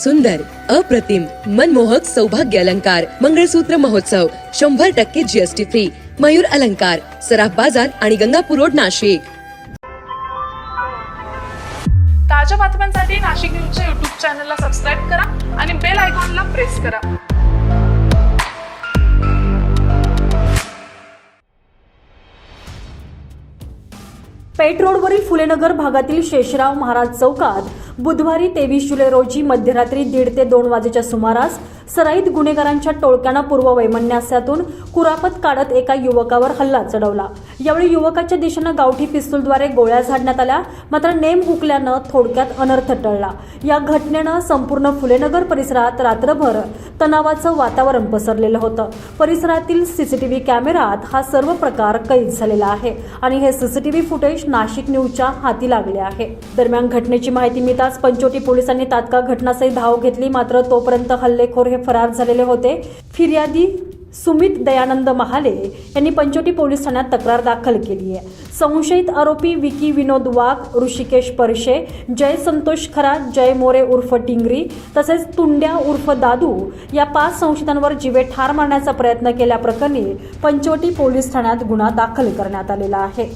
सुंदर अप्रतिम मनमोहक सौभाग्य अलंकार मंगळसूत्र महोत्सव शंभर टक्के जीएसटी फ्री मयूर अलंकार सराफ बाजार आणि गंगापूर रोड नाशिक. ताज्या बातम्यांसाठी नाशिक न्यूजच्या युट्यूब चॅनलला सबस्क्राईब करा आणि बेल आयकॉनला प्रेस करा. पेठ रोडवरील फुलेनगर भागातील शेषराव महाराज चौकात बुधवारी तेवीस जुलै रोजी मध्यरात्री दीड ते दोन वाजेच्या सुमारास सराईत गुन्हेगारांच्या टोळक्यानं पूर्व वैमनस्यातून कुरापत काढत एका युवकावर हल्ला चढवला. यावेळी युवकाच्या दिशेनं गावठी पिस्तूलद्वारे गोळ्या झाडण्यात आल्या मात्र नेम हुकल्यानं थोडक्यात अनर्थ टळला. या घटनेनं संपूर्ण फुलेनगर परिसरात रात्रभर तणावाचं वातावरण पसरलेलं होतं. परिसरातील सीसीटीव्ही कॅमेरात हा सर्व प्रकार कैद झालेला आहे आणि हे सीसीटीव्ही फुटेज नाशिक न्यूजच्या हाती लागले आहे. दरम्यान घटनेची माहिती मिळताच पंचोटी पोलिसांनी तात्काळ घटनास्थळी धाव घेतली मात्र तोपर्यंत हल्लेखोर हे फरार झालेले होते. फिर्यादी सुमित दयानंद महाले यांनी पंचोटी पोलीस ठाण्यात तक्रार दाखल केली आहे. संशयित आरोपी विकी विनोद वाघ ऋषिकेश परशे जय संतोष खरा जय मोरे उर्फ टिंगरी तसेच तुंड्या उर्फ दादू या पाच संशयितांवर जीवे ठार मारण्याचा प्रयत्न केल्याप्रकरणी पंचवटी पोलीस ठाण्यात गुन्हा दाखल करण्यात आलेला आहे.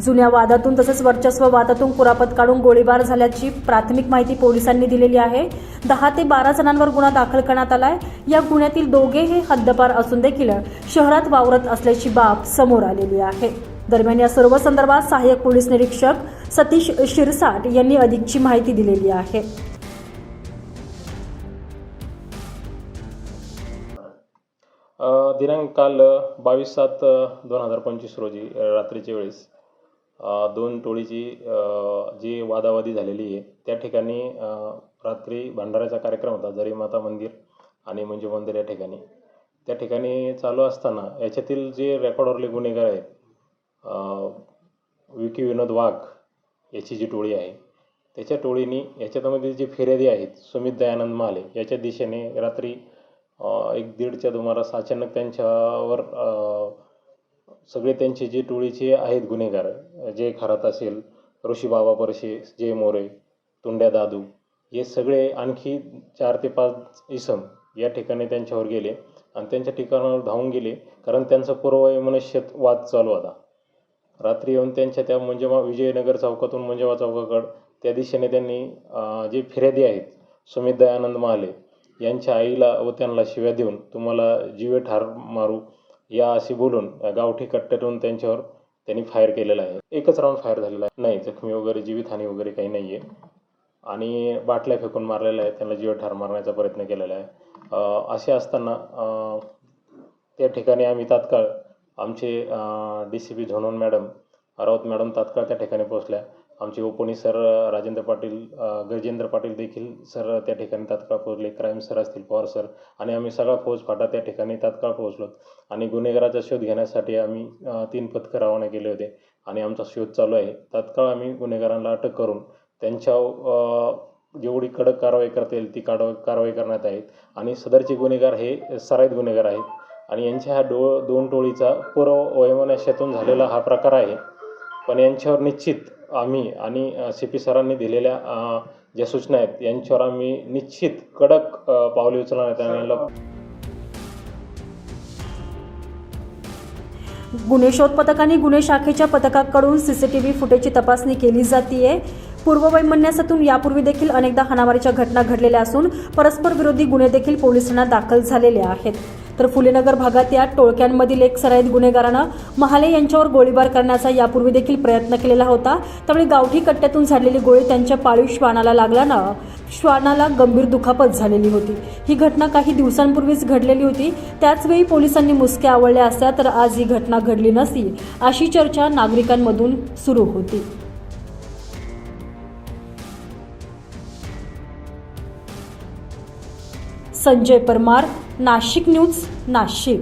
जुन्या वादातून तसेच वर्चस्व वादातून कुरापत काढून गोळीबार झाल्याची प्राथमिक माहिती पोलिसांनी दिलेली आहे. दहा ते बारा जणांवर गुन्हा दाखल करण्यात आलाय. या गुन्ह्यातील दोघे हे हद्दपार असून देखील शहरात वावरत असल्याची बाब समोर आलेली आहे. दरम्यान या सर्व संदर्भात सहाय्यक पोलीस निरीक्षक सतीश शिरसाट यांनी अधिकची माहिती दिलेली आहे. दिनांक काल बावीस सात दोन हजार पंचवीस रोजी रात्रीच्या वेळेस दोन टोळीची जी वादावादी झालेली आहे त्या ठिकाणी रात्री भंडाऱ्याचा कार्यक्रम होता जरीमाता मंदिर आणि मंजू मंदिर या ठिकाणी. त्या ठिकाणी चालू असताना याच्यातील जे रेकॉर्डवरले गुन्हेगार आहेत विकी विनोद वाघ याची जी टोळी आहे त्याच्या टोळीने याच्यामध्ये जे फिर्यादी आहेत सुमित दयानंद माले याच्या दिशेने रात्री एक दीडच्या सुमारास अचानक त्यांच्यावर सगळे त्यांचे जे टोळीचे आहेत गुन्हेगार जे खरात असेल ऋषी बाबा परशे जय मोरे तुंड्या दादू हे सगळे आणखी चार ते पाच इसम या ठिकाणी त्यांच्यावर गेले आणि त्यांच्या ठिकाणावर धावून गेले कारण त्यांचा पूर्व मनुष्यत वाद चालू होता. रात्री येऊन त्यांच्या त्या मंजमा विजयनगर चौकातून मंजमा चौकाकड त्या दिशेने त्यांनी जे फिर्यादी आहेत सुमित दयानंद महाले यांच्या आईला व त्यांना शिव्या देऊन तुम्हाला जीवे ठार मारू या अशी बोलून गावठी कट्ट्यातून त्यांच्यावर त्यांनी फायर केलेला आहे. एकच राऊंड फायर झालेला आहे. नाही जखमी वगैरे जीवितहानी वगैरे काही नाही आहे आणि बाटल्या फेकून मारलेल्या आहेत. त्यांना जीव ठार मारण्याचा प्रयत्न केलेला आहे. असे असताना त्या ठिकाणी आम्ही तात्काळ आमचे D C P zone one madam Raut madam तात्काळ त्या ठिकाणी पोहोचल्या. आमचे ओपोनी सर राजेंद्र पाटील गजेंद्र पाटील देखील सर त्या ठिकाणी तात्काळ पोहोचले. क्राईम सर असतील पवार सर. आणि आम्ही सगळा फौज फाटा त्या ठिकाणी तात्काळ पोहोचलो. आणि गुन्हेगाराचा शोध घेण्यासाठी आम्ही तीन पथकं रवाना केले होते. आणि आमचा शोध चालू आहे. तात्काळ आम्ही गुन्हेगारांना अटक करून त्यांच्या जेवढी कडक कारवाई करता येईल ती काढ कारवाई करण्यात आहेत. आणि सदरचे गुन्हेगार हे सराईत गुन्हेगार आहेत. आणि यांच्या ह्या डो दोन टोळीचा पूर्व वैमनस्यातून झालेला हा प्रकार आहे. पण यांच्यावर निश्चित आम्ही आणि सी पी सरांनी दिलेल्या ज्या सूचना आहेत यांच्यावर आम्ही निश्चित कडक पावले उचलण्यात आहेत यांना गुन्हे शोध पथकाने गुन्हे शाखेच्या पथकाकडून सीसीटीव्ही फुटेजची तपासणी केली जातीये. पूर्व वैमनस्यातून यापूर्वी देखील अनेकदा हाणामारीच्या घटना घडलेल्या असून परस्पर विरोधी गुन्हे देखील पोलिसांना दाखल झालेले आहेत. तर फुलेनगर भागात या टोळक्यांमधील एक सराईत गुन्हेगारानं महाले यांच्यावर गोळीबार करण्याचा यापूर्वी देखील प्रयत्न केलेला होता. त्यामुळे गावठी कट्ट्यातून झाडलेली गोळी त्यांच्या पाळीव श्वानाला लागल्यानं श्वानाला गंभीर दुखापत झालेली होती. ही घटना काही दिवसांपूर्वीच घडलेली होती. त्याचवेळी पोलिसांनी मुसक्या आवळल्या असत्या तर आज ही घटना घडली नसती अशी चर्चा नागरिकांमधून सुरू होती. संजय परमार नाशिक न्यूज नाशिक.